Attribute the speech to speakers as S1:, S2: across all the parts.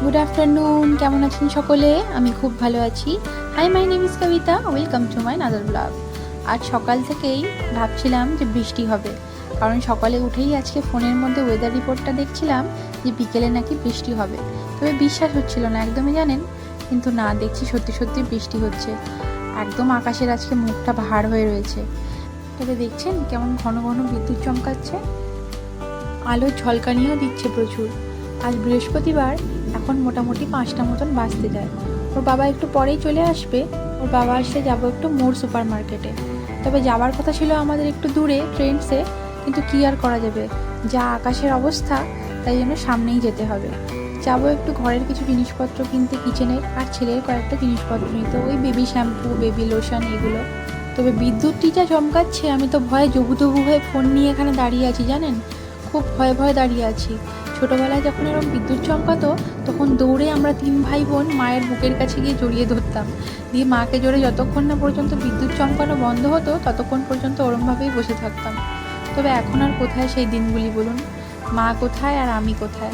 S1: Good afternoon কেমন আছেন সকলে? আমি খুব ভালো আছি। Hi my name is Kabita welcome to my another blog আজ সকাল থেকেই ভাবছিলাম যে বৃষ্টি হবে। কারণ সকালে উঠেই আজকে ফোনের মধ্যে ওয়েদার রিপোর্টটা দেখছিলাম যে বিকেলে নাকি বৃষ্টি হবে। তবে বিশ্বাস হচ্ছিল না, একদমই জানেন? কিন্তু না, দেখছি সত্যি সত্যি বৃষ্টি হচ্ছে। একদম আকাশের আজকে মুখটা ভার হয়ে রয়েছে। তবে দেখছেন কেমন ঘন ঘন বিদ্যুৎ চমকাচ্ছে? আলো ঝলকানিও দিচ্ছে প্রচুর। আজ বৃহস্পতিবার এখন মোটামুটি পাঁচটা মতন বাঁচতে যায়। ওর বাবা একটু পরেই চলে আসবে। ওর বাবা আসলে যাব একটু মোর সুপার মার্কেটে তবে যাওয়ার কথা ছিল আমাদের একটু দূরে ট্রেন্ডসে কিন্তু কি আর করা যাবে? যা আকাশের অবস্থা, তাই জন্য সামনেই যেতে হবে। যাব একটু ঘরের কিছু জিনিসপত্র কিনতে কিচেনের আর ছেলের কয়েকটা জিনিসপত্র নিতে ওই বেবি শ্যাম্পু বেবি লোশন এগুলো। তবে বিদ্যুৎটি যা চমকাচ্ছে, আমি তো ভয়ে জবুতবু হয়ে ফোন নিয়ে এখানে দাঁড়িয়ে আছি, জানেন? খুব ভয়ে ভয়ে দাঁড়িয়ে আছি। ছোটবেলায় যখন এরকম বিদ্যুৎ চমকাতো, তখন দৌড়ে আমরা তিন ভাই বোন মায়ের বুকের কাছে গিয়ে জড়িয়ে ধরতাম। দিয়ে মাকে জোরে যতক্ষণ না পর্যন্ত বিদ্যুৎ চমকানো বন্ধ হতো, ততক্ষণ পর্যন্ত ওরমভাবেই বসে থাকতাম। তবে এখন আর কোথায় সেই দিনগুলি বলুন? মা কোথায় আর আমি কোথায়?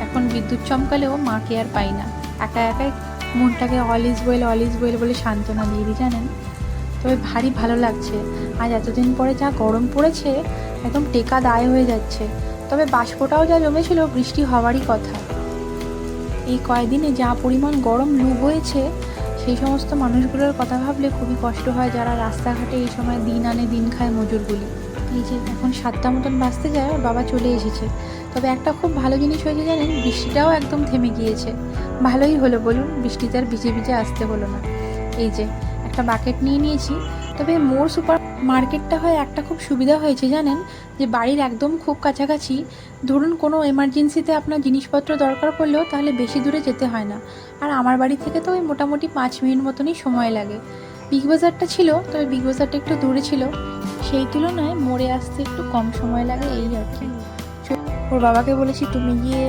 S1: এখন বিদ্যুৎ চমকালেও মাকে আর পাই না। একা একাই মনটাকে all is well all is well বলে সান্ত্বনা দিয়ে দিই, জানেন? তবে ভারী ভালো লাগছে। আজ এতদিন পরে যা গরম পড়েছে, একদম টেকা দায় হয়ে যাচ্ছে। তবে বাষ্পটাও যা জমেছিল বৃষ্টি হওয়ারই কথা। এই কয়েকদিনে যা পরিমাণ গরম লু হয়েছে, সেই সমস্ত মানুষগুলোর কথা ভাবলে খুবই কষ্ট হয় যারা রাস্তাঘাটে এই সময় দিন আনে দিন খায় মজুরগুলি। এই যে এখন সাতটা মতন বাঁচতে যায় বাবা চলে এসেছে। তবে একটা খুব ভালো জিনিস হয়েছে জানেন, বৃষ্টিটাও একদম থেমে গিয়েছে। ভালোই হলো বলুন, বৃষ্টিতে আর ভিজে ভিজে আসতে হলো না। এই যে, একটা বাকেট নিয়ে নিয়েছি, তবে মোর সুপার মার্কেটটা হয় একটা খুব সুবিধা হয়েছে জানেন? যে বাড়ির একদম খুব কাছাকাছি, ধরুন কোনো এমার্জেন্সিতে আপনার জিনিসপত্র দরকার পড়লেও তাহলে বেশি দূরে যেতে হয় না। আর আমার বাড়ি থেকে তো ওই মোটামুটি পাঁচ মিনিট মতনই সময় লাগে। বিগ বাজারটা ছিল, তবে বিগ বাজারটা একটু দূরে ছিল। সেই তুলনায় মোড়ে আসতে একটু কম সময় লাগে এই আর কি। ওর বাবাকে বলেছি, তুমি গিয়ে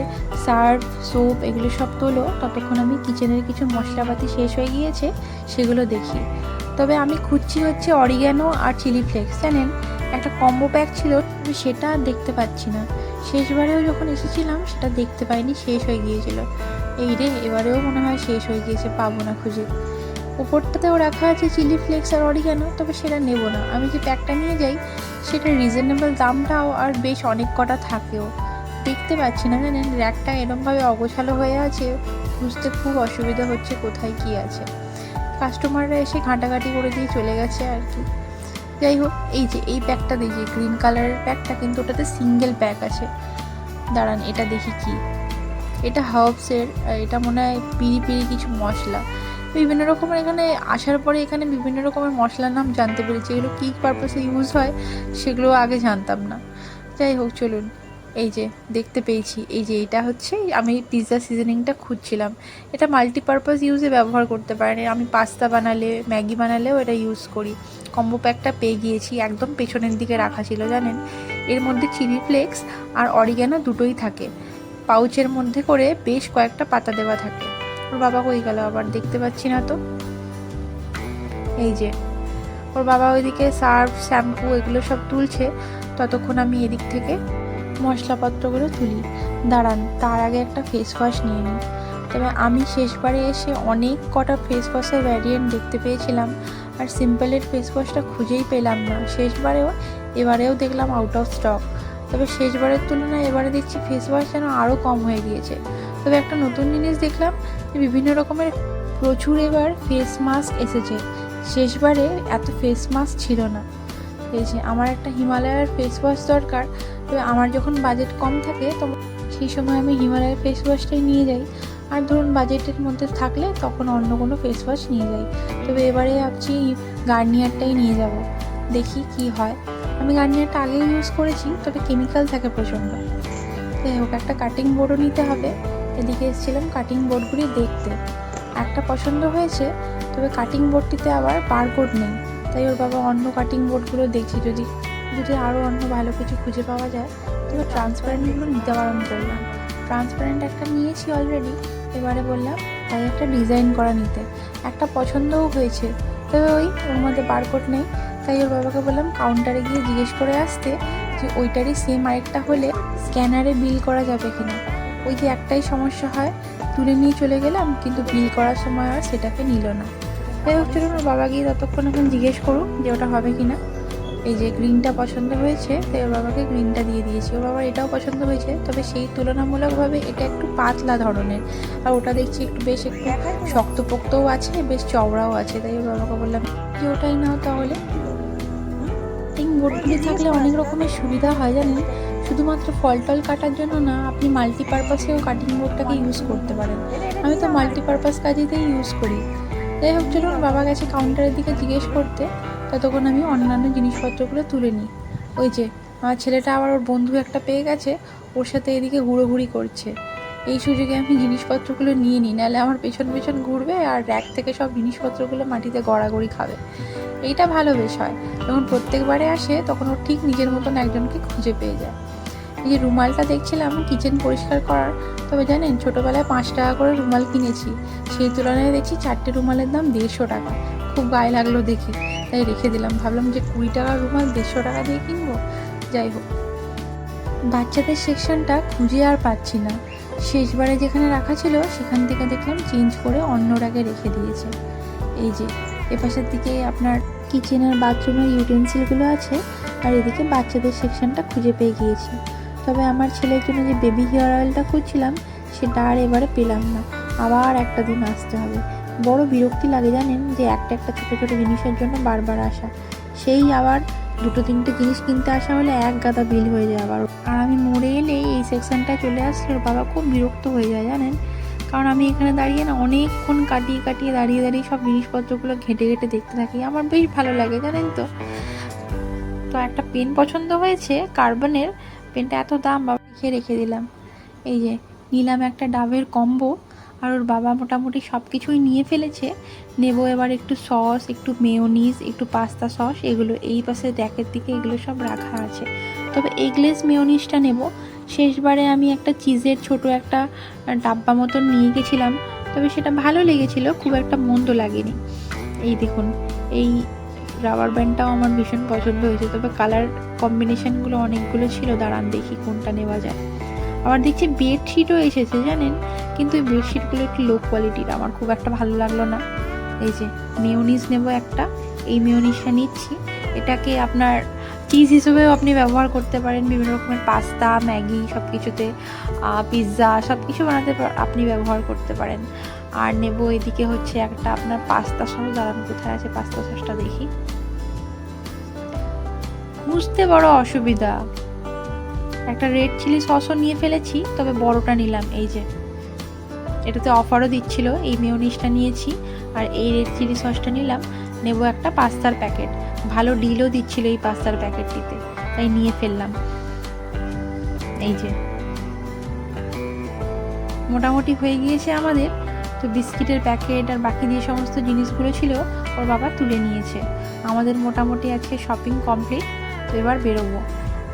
S1: সার্ফ সোপ এগুলো সব তোলো। ততক্ষণ আমি কিচেনের কিছু মশলাপাতি শেষ হয়ে গিয়েছে, সেগুলো দেখি। তবে আমি খুঁজছি হচ্ছে অরিগ্যানো আর চিলি ফ্লেক্স জানেন? একটা কম্বো প্যাক ছিল, তবে সেটা আর দেখতে পাচ্ছি না। শেষবারেও যখন এসেছিলাম, সেটা দেখতে পাইনি, শেষ হয়ে গিয়েছিল। এই রে, এবারেও মনে হয় শেষ হয়ে গিয়েছে, পাবো না খুঁজে। উপরটাতেও রাখা আছে চিলি ফ্লেক্স আর অরিগ্যানো তবে সেটা নেব না। আমি যে প্যাকটা নিয়ে যাই সেটা রিজনেবল দামটাও আর বেশ অনেক কটা থাকেও। দেখতে পাচ্ছি না, জানেন? র্যাকটা এরমভাবে অগোছালো হয়ে আছে বুঝতে খুব অসুবিধা হচ্ছে, কোথায় কি আছে। কাস্টমাররা এসে ঘাঁটাঘাঁটি করে দিয়ে চলে গেছে আর কি। যাই হোক, এই যে, এই প্যাকটা দেখি গ্রিন কালারের প্যাকটা কিন্তু ওটাতে সিঙ্গেল প্যাক আছে। দাঁড়ান, এটা দেখি কি। এটা হার্বসের এটা মনে হয় পিড়ি পিড়ি কিছু মশলা। বিভিন্ন রকমের এখানে, আসার পরে এখানে বিভিন্ন রকমের মশলার নাম জানতে পেরেছি। এগুলো কী পারপাসে ইউজ হয়, সেগুলো আগে জানতাম না। যাই হোক, চলুন। এই যে, দেখতে পেয়েছি। এই যে, এটা হচ্ছে, আমি পিৎজা সিজনিংটা খুঁজছিলাম। এটা মাল্টিপারপাস ইউজে ব্যবহার করতে পারেন। আমি পাস্তা বানালে, ম্যাগি বানালেও এটা ইউজ করি। কম্বো প্যাকটা পেয়ে গিয়েছি। একদম পেছনের দিকে রাখা ছিল, জানেন? এর মধ্যে চিলি ফ্লেক্স আর অরিগ্যানো দুটোই থাকে। পাউচের মধ্যে করে বেশ কয়েকটা পাতা দেওয়া থাকে। ওর বাবা কই গেল আবার? দেখতে পাচ্ছি না তো। এই যে, ওর বাবা ওইদিকে সার্ফ শ্যাম্পু এগুলো সব তুলছে। ততক্ষণ আমি এদিক থেকে মশলাপত্রগুলো তুলি। দাঁড়ান, তার আগে একটা ফেস ওয়াশ নিয়ে নিই। তবে আমি শেষবারে এসে অনেক কটা ফেস ওয়াশের ভ্যারিয়েন্ট দেখতে পেয়েছিলাম আর সিম্পলের ফেস ওয়াশটা খুঁজেই পেলাম না। শেষবারেও, এবারেও দেখলাম আউট অফ স্টক তবে শেষবারের তুলনায় এবারে দেখছি ফেস ওয়াশ যেন আরও কম হয়ে গিয়েছে। তবে একটা নতুন জিনিস দেখলাম যে বিভিন্ন রকমের প্রচুর এবার ফেস মাস্ক এসেছে। শেষবারে এত ফেস মাস্ক ছিল না। যে আমার একটা হিমালয়ের ফেস ওয়াশ দরকার তবে আমার যখন বাজেট কম থাকে, তো সেই সময় আমি হিমালয়ের ফেস ওয়াশটাই নিয়ে যাই। আর ধরুন বাজেটের মধ্যে থাকলে তখন অন্য কোনো ফেস ওয়াশ নিয়ে যাই। তবে এবারে ভাবছি গার্নিয়ারটাই নিয়ে যাব, দেখি কি হয়। আমি গার্নিয়ারটা আগেই ইউজ করেছি, তবে কেমিক্যাল থাকে প্রচণ্ড। যাই হোক, একটা কাটিং বোর্ডও নিতে হবে। এদিকে এসেছিলাম কাটিং বোর্ডগুলি দেখতে। একটা পছন্দ হয়েছে, তবে কাটিং বোর্ডটিতে আবার বারকোড নেই। তাই ওর বাবা অন্য কাটিং বোর্ডগুলো দেখছি। যদি যদি আরও অন্য ভালো কিছু খুঁজে পাওয়া যায় তবে ট্রান্সপারেন্টগুলো নিতে বারণ করলাম। ট্রান্সপারেন্ট একটা নিয়েছি অলরেডি এবারে বললাম তাই একটা ডিজাইন করা নিতে। একটা পছন্দও হয়েছে, তবে ওই ওর মধ্যে বারকোড নেই। তাই ওর বাবাকে বললাম কাউন্টারে গিয়ে জিজ্ঞেস করে আসতে যে ওইটারই সেম আরেকটা হলে স্ক্যানারে বিল করা যাবে কিনা। ওই যে একটাই সমস্যা হয়, তুলে নিয়ে চলে গেলাম, কিন্তু বিল করার সময় আর সেটাকে নিল না। তাই হোক চলুন ওর বাবা গিয়ে ততক্ষণ এখন জিজ্ঞেস করুক যে ওটা হবে কি না এই যে গ্রিনটা পছন্দ হয়েছে, তাই ওর বাবাকে গ্রিনটা দিয়ে দিয়েছি। ওর বাবার এটাও পছন্দ হয়েছে, তবে সেই তুলনামূলকভাবে এটা একটু পাতলা ধরনের। আর ওটা দেখছি একটু বেশ একটু শক্তপোক্তও আছে, বেশ চওড়াও আছে, তাই ওর বাবাকে বললাম যে ওটাই নাও তাহলে? এই বোর্ডগুলি থাকলে অনেক রকমের সুবিধা হয় জানেন? শুধুমাত্র ফল টল কাটার জন্য না, আপনি মাল্টিপারপাসেও কাটিং বোর্ডটাকে ইউজ করতে পারেন। আমি তো মাল্টিপারপাস কাজেতেই ইউজ করি। যাই হোক চলুন বাবা গেছে কাউন্টারের দিকে জিজ্ঞেস করতে। ততক্ষণ আমি অন্যান্য জিনিসপত্রগুলো তুলে নিই। ওই যে, আমার ছেলেটা আবার ওর বন্ধু একটা পেয়ে গেছে, ওর সাথে এদিকে ঘুরোঘুরি করছে। এই সুযোগে আমি জিনিসপত্রগুলো নিয়ে নিই, নাহলে আমার পেছন পেছন ঘুরবে আর র্যাক থেকে সব জিনিসপত্রগুলো মাটিতে গড়াগড়ি খাবে। এইটা ভালো বেশ হয়। যখন প্রত্যেকবারে আসে, তখন ও ঠিক নিজের মতন একজনকে খুঁজে পেয়ে যায়। এই যে রুমালটা দেখছিলাম কিচেন পরিষ্কার করার। তবে জানেন, ছোটোবেলায় পাঁচ টাকা করে রুমাল কিনেছি। সেই তুলনায় দেখছি চারটে রুমালের দাম দেড়শো টাকা। খুব গায়ে লাগল দেখি। তাই রেখে দিলাম। ভাবলাম যে কুড়ি টাকার রুমাল দেড়শো টাকা দিয়ে কিনবো। যাই হোক। বাচ্চাদের সেকশনটা খুঁজে আর পাচ্ছি না। শেষবারে যেখানে রাখা ছিল, সেখান থেকে দেখলাম চেঞ্জ করে অন্য রাগে রেখে দিয়েছে। এই যে, এপাশের দিকে আপনার কিচেনের বাথরুমের ইউটেন্সিলগুলো আছে, আর এদিকে বাচ্চাদের সেকশনটা খুঁজে পেয়ে গিয়েছি। তবে আমার ছেলের জন্য যে বেবি হেয়ার অয়েলটা খুঁজছিলাম সেটা আর এবারে পেলাম না। আবার একটা দিন আসতে হবে। বড় বিরক্তি লাগে জানেন যে একটা একটা ছোটো ছোটো জিনিসের জন্য বারবার আসা। সেই আবার দুটো তিনটে জিনিস কিনতে আসা হলে এক গাদা বিল হয়ে যায় আবার। আর আমি মরে এলে এই সেকশনটায় চলে আসলে ওর বাবা খুব বিরক্ত হয়ে যায় জানেন। কারণ আমি এখানে দাঁড়িয়ে না অনেকক্ষণ কাটিয়ে কাটিয়ে দাঁড়িয়ে দাঁড়িয়ে সব জিনিসপত্রগুলো ঘেঁটে ঘেঁটে দেখতে থাকি। আমার বেশ ভালো লাগে জানেন তো। তো একটা পেন পছন্দ হয়েছে কার্বনের পেনটা এত দাম বাবা রেখে রেখে দিলাম। এই যে, নিলাম একটা ডাবের কম্বো, আর ওর বাবা মোটামুটি সব কিছুই নিয়ে ফেলেছে। নেব এবার একটু সস, একটু মেয়োনিজ, একটু পাস্তা সস, এগুলো এই পাশে ড্যাকের দিকে এগুলো সব রাখা আছে। তবে এগলেস মেয়োনিজটা নেব। শেষবারে আমি একটা চিজের ছোট একটা ডাব্বা মতন নিয়ে গেছিলাম। তবে সেটা ভালো লেগেছিল, খুব একটা মন্দ লাগেনি। এই দেখুন, এই রাবার ব্যান্ডটাও আমার ভীষণ পছন্দ হয়েছে। তবে কালার কম্বিনেশনগুলো অনেকগুলো ছিল, দাঁড়ান দেখি কোনটা নেওয়া যায়। আবার দেখছি বেডশিটও এসেছে, জানেন? কিন্তু এই বেডশিটগুলো একটু লো কোয়ালিটির আমার খুব একটা ভালো লাগল না। এই যে মেয়োনিজ নেব একটা, এই মেয়োনিজটা নিচ্ছি। এটাকে আপনার চিজ হিসেবেও আপনি ব্যবহার করতে পারেন, বিভিন্ন রকমের পাস্তা ম্যাগি সব কিছুতে পিৎজা সব কিছু বানাতে আপনি ব্যবহার করতে পারেন। আর নেব এদিকে হচ্ছে একটা আপনার পাস্তা সস দাঁড়ান কোথায় আছে পাস্তা সসটা দেখি। বুঝতে বড় অসুবিধা। একটা রেড চিলি সসও নিয়ে ফেলেছি, তবে বড়টা নিলাম, এই যে। এটাতে অফারও দিচ্ছিল, এই মেয়োনিজটা নিয়েছি, আর এই রেড চিলি সসটা নিলাম। নেব একটা পাস্তার প্যাকেট ভালো ডিলও দিচ্ছিল এই পাস্তার প্যাকেটটিতে তাই নিয়ে ফেললাম। এই যে। মোটামুটি হয়ে গিয়েছে আমাদের, তো বিস্কিটের প্যাকেট আর বাকি যে সমস্ত জিনিসগুলো ছিল, ওর বাবা তুলে নিয়েছে। আমাদের মোটামুটি আজকে শপিং কমপ্লিট তো এবার বেরোবো।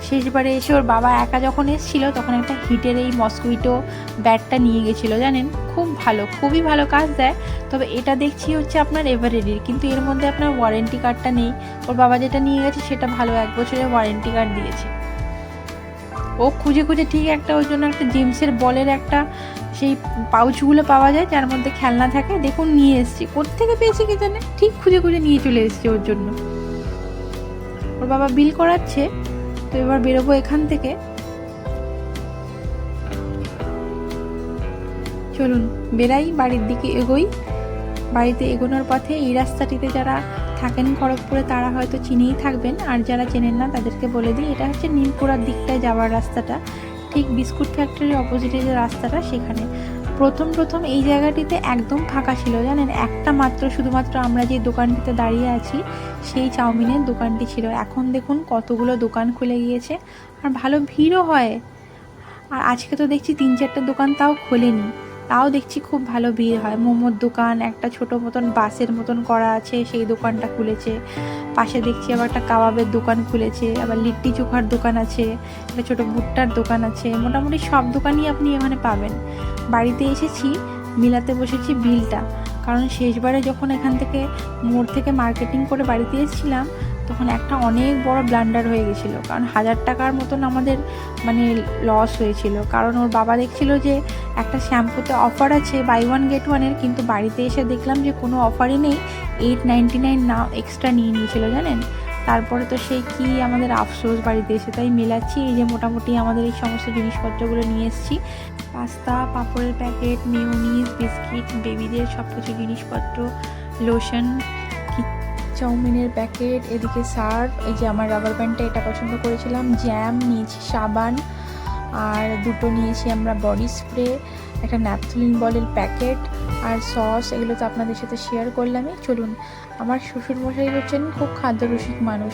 S1: শেষবারে এসে ওর বাবা একা যখন এসেছিল, তখন একটা হিটের এই মস্কুইটো ব্যাটটা নিয়ে গেছিল, জানেন? খুব ভালো, খুবই ভালো কাজ দেয়। তবে এটা দেখছি হচ্ছে আপনার এভারেডির কিন্তু এর মধ্যে আপনার ওয়ারেন্টি কার্ডটা নেই। ওর বাবা যেটা নিয়ে গেছে, সেটা ভালো, এক বছরের ওয়ারেন্টি কার্ড দিয়েছে। ও খুঁজে খুঁজে ঠিক একটা ওর জন্য একটা জেমসের বলের একটা সেই পাউচগুলো পাওয়া যায়, যার মধ্যে খেলনা থাকে। দেখুন, নিয়ে এসছি। কোত্থেকে পেয়েছে কি জানে? ঠিক খুঁজে খুঁজে নিয়ে চলে এসছে ওর জন্য। ওর বাবা বিল করাচ্ছে, তো এবার বেরোবো এখান থেকে। চলুন বেরাই বাড়ির দিকে এগোই। বাড়িতে এগোনোর পথে এই রাস্তাটিতে যারা থাকেন খড়গপুরে, তারা হয়তো চিনেই থাকবেন। আর যারা চেনেন না, তাদেরকে বলে দিই, এটা হচ্ছে নীলপুরার দিকটায় যাওয়ার রাস্তাটা। ঠিক বিস্কুট ফ্যাক্টরির অপোজিটে যে রাস্তাটা, সেখানে। প্রথম প্রথম এই জায়গাটিতে একদম ফাঁকা ছিল, জানেন? একটা মাত্র, শুধুমাত্র আমরা যে দোকানটিতে দাঁড়িয়ে আছি, সেই চাউমিনের দোকানটি ছিল। এখন দেখুন কতগুলো দোকান খুলে গিয়েছে, আর ভালো ভিড়ও হয়। আর আজকে তো দেখছি তিন চারটে দোকান তাও খোলেনি। তাও দেখছি খুব ভালো ভিড় হয়। মোমোর দোকান, একটা ছোট মতন বাসের মতন করা আছে, সেই দোকানটা খুলেছে। পাশে দেখছি আবার একটা কাবাবের দোকান খুলেছে, আবার লিট্টি চোখার দোকান আছে, একটা ছোট ভুট্টার দোকান আছে। মোটামুটি সব দোকানই আপনি এখানে পাবেন। বাড়িতে এসেছি, মিলাতে বসেছি বিলটা। কারণ শেষবারে যখন এখান থেকে মোড় থেকে মার্কেটিং করে বাড়িতে এসেছিলাম তখন একটা অনেক বড় ব্লান্ডার হয়ে গেছিল। কারণ হাজার টাকার মতন আমাদের মানে লস হয়েছিল। কারণ ওর বাবা দেখছিল যে একটা শ্যাম্পুতে অফার আছে বাই ওয়ান গেট ওয়ানের কিন্তু বাড়িতে এসে দেখলাম যে কোনো অফারই নেই। এইট নাইনটি নাইন না এক্সট্রা নিয়ে নিয়েছিল, জানেন? তারপরে তো সেই কি আমাদের আফসোস বাড়িতে এসে তাই মেলাচ্ছি। এই যে মোটামুটি আমাদের এই সমস্ত জিনিসপত্রগুলো নিয়ে এসেছি। পাস্তা, পাঁপড়ের প্যাকেট মিউনিস বিস্কিট বেবিদের সব কিছু জিনিসপত্র লোশন চাউমিনের প্যাকেট, এদিকে সার্ফ এই যে আমার রাবার ব্যান্ডটা এটা পছন্দ করেছিলাম জ্যাম নিয়েছি, সাবান, আর দুটো নিয়েছি আমরা বডি স্প্রে একটা ন্যাপথলিন বলের প্যাকেট আর সস এগুলো তো আপনাদের সাথে শেয়ার করলামই। চলুন, আমার শ্বশুরমশাই হচ্ছেন খুব খাদ্যরসিক মানুষ।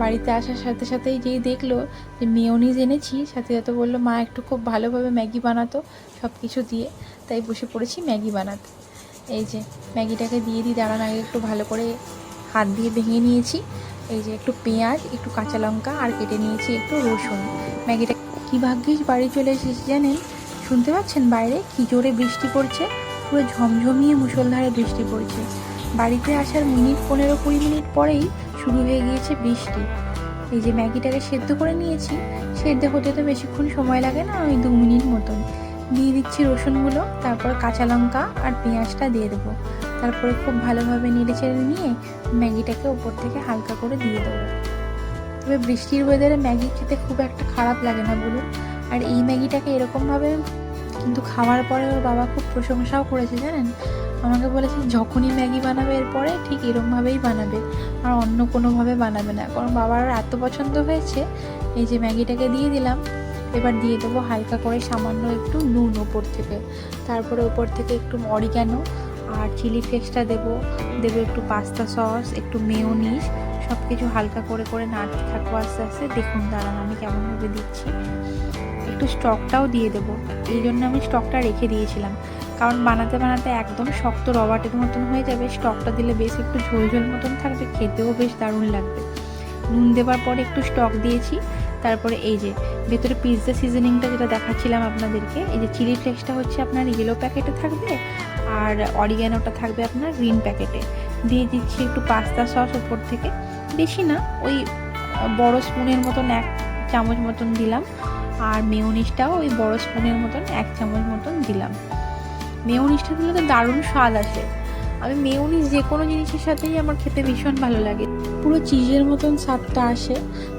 S1: বাড়িতে আসার সাথে সাথেই যেই দেখল যে মেয়নিজ এনেছি, সাথে সাথে বলল, মা, একটু খুব ভালোভাবে ম্যাগি বানাতো সব কিছু দিয়ে। তাই বসে পড়েছি ম্যাগি বানাতে। এই যে, ম্যাগিটাকে দিয়ে দিই, দাঁড়ান আগে একটু ভালো করে হাত দিয়ে ভেঙে নিয়েছি। এই যে একটু পেঁয়াজ, একটু কাঁচা লঙ্কা আর কেটে নিয়েছি একটু রসুন। ম্যাগিটা কি ভাগ্যিস বাড়ি চলে এসেছি জানেন? শুনতে পাচ্ছেন বাইরে? কি জোরে বৃষ্টি পড়ছে। পুরো ঝমঝমিয়ে মুষলধারে বৃষ্টি পড়ছে। বাড়িতে আসার মিনিট পনেরো কুড়ি মিনিট পরেই শুরু হয়ে গিয়েছে বৃষ্টি। এই যে ম্যাগিটাকে সেদ্ধ করে নিয়েছি। সেদ্ধ হতে তো বেশিক্ষণ সময় লাগে না, ওই দু মিনিট মতন। দিয়ে দিচ্ছি রসুনগুলো, তারপর কাঁচা লঙ্কা আর পেঁয়াজটা দিয়ে দেবো। তারপরে খুব ভালোভাবে নেড়ে চেড়ে নিয়ে ম্যাগিটাকে ওপর থেকে হালকা করে দিয়ে দেবো। তবে বৃষ্টির ওয়েদারে ম্যাগি খেতে খুব একটা খারাপ লাগে না বলুন। আর এই ম্যাগিটাকে এরকমভাবে কিন্তু খাওয়ার পরে ওর বাবা খুব প্রশংসাও করেছে, জানেন? আমাকে বলেছে, যখনই ম্যাগি বানাবে এরপরে ঠিক এরকমভাবেই বানাবে, আর অন্য কোনোভাবে বানাবে না। কারণ বাবার এত পছন্দ হয়েছে, এই যে ম্যাগিটাকে দিয়ে দিলাম, এবার দিয়ে দেবো হালকা করে সামান্য একটু নুন ওপর থেকে। তারপরে ওপর থেকে একটু অরিগ্যানো আর চিলি ফ্লেক্সটা দেবো। দেবো একটু পাস্তা সস একটু মেয়োনিজ সব কিছু হালকা করে করে নাড়তে থাকব আস্তে আস্তে। দেখুন, দাঁড়ান, আমি কেমনভাবে দিচ্ছি। একটু স্টকটাও দিয়ে দেবো। এই জন্য আমি স্টকটা রেখে দিয়েছিলাম। কারণ বানাতে বানাতে একদম শক্ত রবাটের মতন হয়ে যাবে। স্টকটা দিলে বেশ একটু ঝোল ঝোল মতন থাকবে, খেতেও বেশ দারুণ লাগবে। নুন দেওয়ার পরে একটু স্টক দিয়েছি। তারপরে এই যে, ভেতরে পিৎজা সিজনিংটা যেটা দেখাচ্ছিলাম আপনাদেরকে, এই যে চিলি ফ্লেক্সটা হচ্ছে আপনার ইয়েলো প্যাকেটে থাকবে। আর অরিগ্যানোটা থাকবে আপনার গ্রিন প্যাকেটে দিয়ে দিচ্ছি একটু পাস্তা সস ওপর থেকে। বেশি না, ওই বড় স্পুনের মতন এক চামচ মতন দিলাম। আর মেয়নিসটাও ওই বড় স্পুনের মতন এক চামচ মতন দিলাম। মেয়নিসটা দিলে তো দারুণ স্বাদ আসে। আমি মেয়নিস যে কোনো জিনিসের সাথেই আমার খেতে ভীষণ ভালো লাগে। পুরো চিজের মতন স্বাদটা আসে।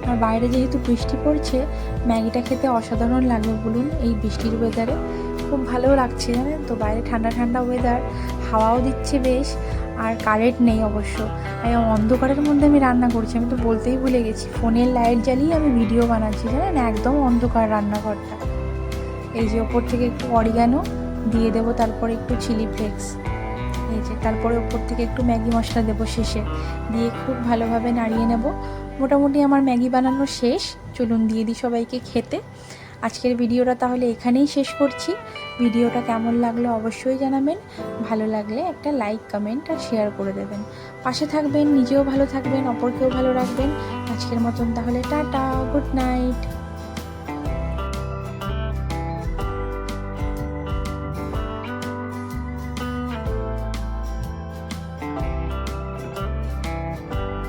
S1: আর বাইরে যেহেতু বৃষ্টি পড়ছে, ম্যাগিটা খেতে অসাধারণ লাগবে বলুন এই বৃষ্টির ওয়েদারে খুব ভালো লাগছে জানেন তো? বাইরে ঠান্ডা ঠান্ডা ওয়েদার হাওয়াও দিচ্ছে বেশ, আর কারেন্ট নেই অবশ্য। অন্ধকারের মধ্যে আমি রান্না করছি, আমি তো বলতেই ভুলে গেছি। ফোনের লাইট জ্বালিয়ে আমি ভিডিও বানাচ্ছি জানেন? একদম অন্ধকার রান্নাঘরটা। এই যে ওপর থেকে একটু অরিগানো দিয়ে দেবো, তারপরে একটু চিলি ফ্লেক্স এই যে, তারপরে ওপর থেকে একটু ম্যাগি মশলা দেবো শেষে। দিয়ে খুব ভালোভাবে নাড়িয়ে নেব। মোটামুটি আমার ম্যাগি বানানো শেষ। চলুন দিয়ে দিই সবাইকে খেতে। আজকের ভিডিওটা তাহলে এখানেই শেষ করছি। ভিডিওটা কেমন লাগল অবশ্যই জানাবেন। ভালো লাগলে একটা লাইক, কমেন্ট আর শেয়ার করে দেবেন। পাশে থাকবেন, নিজেও ভালো থাকবেন, অপরকেও ভালো রাখবেন। আজকের মতন তাহলে টাটা, গুড নাইট।